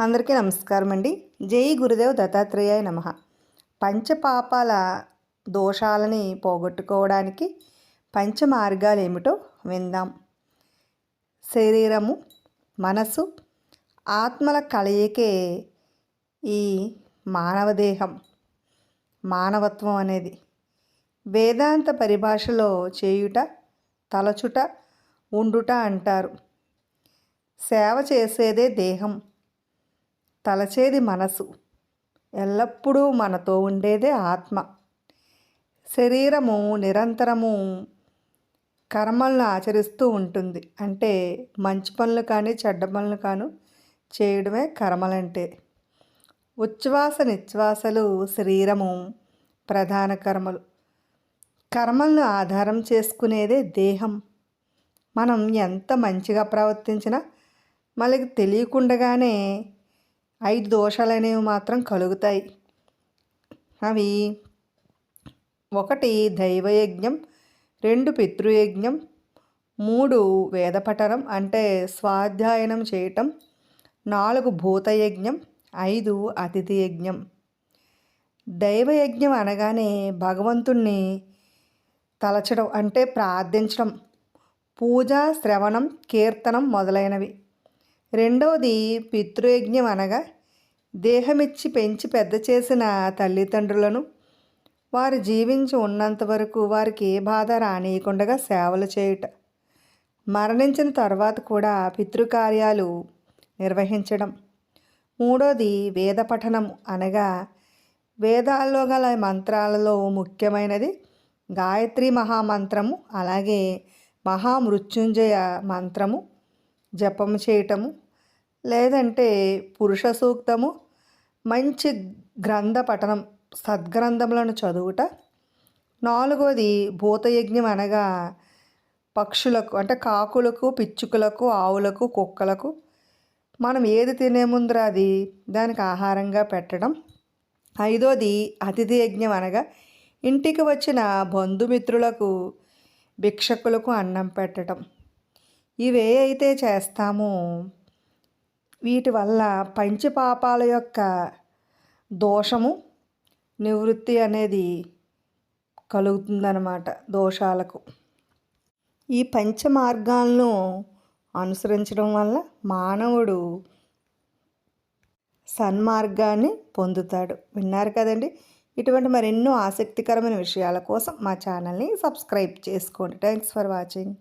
అందరికీ నమస్కారం అండి జై గురుదేవ్ దత్తాత్రేయాయ నమ. పంచపాపాల దోషాలని పోగొట్టుకోవడానికి పంచ మార్గాలు ఏమిటో విందాం. శరీరము మనసు ఆత్మల కలయికే ఈ మానవ దేహం మానవత్వం అనేది వేదాంత పరిభాషలో చేయుట తలచుట ఉండుట అంటారు. సేవ చేసేదే దేహం. తలచేది మనసు. ఎల్లప్పుడూ మనతో ఉండేదే ఆత్మ. శరీరము నిరంతరము కర్మలను ఆచరిస్తూ ఉంటుంది. అంటే మంచి పనులు కానీ చెడ్డ పనులు కాను చేయడమే కర్మలంటే. ఉచ్ఛ్వాస నిశ్వాసలు శరీరము ప్రధాన కర్మలు. కర్మలను ఆధారం చేసుకునేదే దేహం. మనం ఎంత మంచిగా ప్రవర్తించినా మనకి తెలియకుండగానే ఐదు దోషాలు అనేవి మాత్రం కలుగుతాయి. అవి ఒకటి దైవయజ్ఞం రెండు పితృయజ్ఞం మూడు వేదపఠనం అంటే స్వాధ్యాయనం చేయటం నాలుగు భూతయజ్ఞం ఐదు అతిథి యజ్ఞం దైవయజ్ఞం అనగానే భగవంతుణ్ణి తలచడం అంటే ప్రార్థించడం పూజ శ్రవణం కీర్తనం మొదలైనవి. రెండవది పితృయజ్ఞం అనగా దేహమిచ్చి పెంచి పెద్ద చేసిన తల్లిదండ్రులను వారు జీవించి ఉన్నంత వరకు వారికి ఏ బాధ రానియకుండా సేవలు చేయుట. మరణించిన తర్వాత కూడా పితృకార్యాలు నిర్వహించడం. మూడోది వేద పఠనం అనగా వేదాల్లో గల మంత్రాలలో ముఖ్యమైనది గాయత్రి మహామంత్రము అలాగే మహామృత్యుంజయ మంత్రము జపము చేయటము లేదంటే పురుష సూక్తము మంచి గ్రంథ పఠనం సద్గ్రంథములను చదువుట. నాలుగోది భూతయజ్ఞం అనగా పక్షులకు అంటే కాకులకు పిచ్చుకలకు ఆవులకు కుక్కలకు మనం ఏది తినే ముందర అది దానికి ఆహారంగా పెట్టడం. ఐదోది అతిథి యజ్ఞం అనగా ఇంటికి వచ్చిన బంధుమిత్రులకు భిక్షకులకు అన్నం పెట్టడం ఇవే అయితే చేస్తామో. వీటి వల్ల పంచపాపాల యొక్క దోషము నివృత్తి అనేది కలుగుతుందన్నమాట దోషాలకు. ఈ పంచ మార్గాలను అనుసరించడం వల్ల మానవుడు సన్మార్గాన్ని పొందుతాడు. విన్నారు కదండి? ఇటువంటి మరెన్నో ఆసక్తికరమైన విషయాల కోసం మా ఛానల్ని సబ్స్క్రైబ్ చేసుకోండి. Thanks for watching.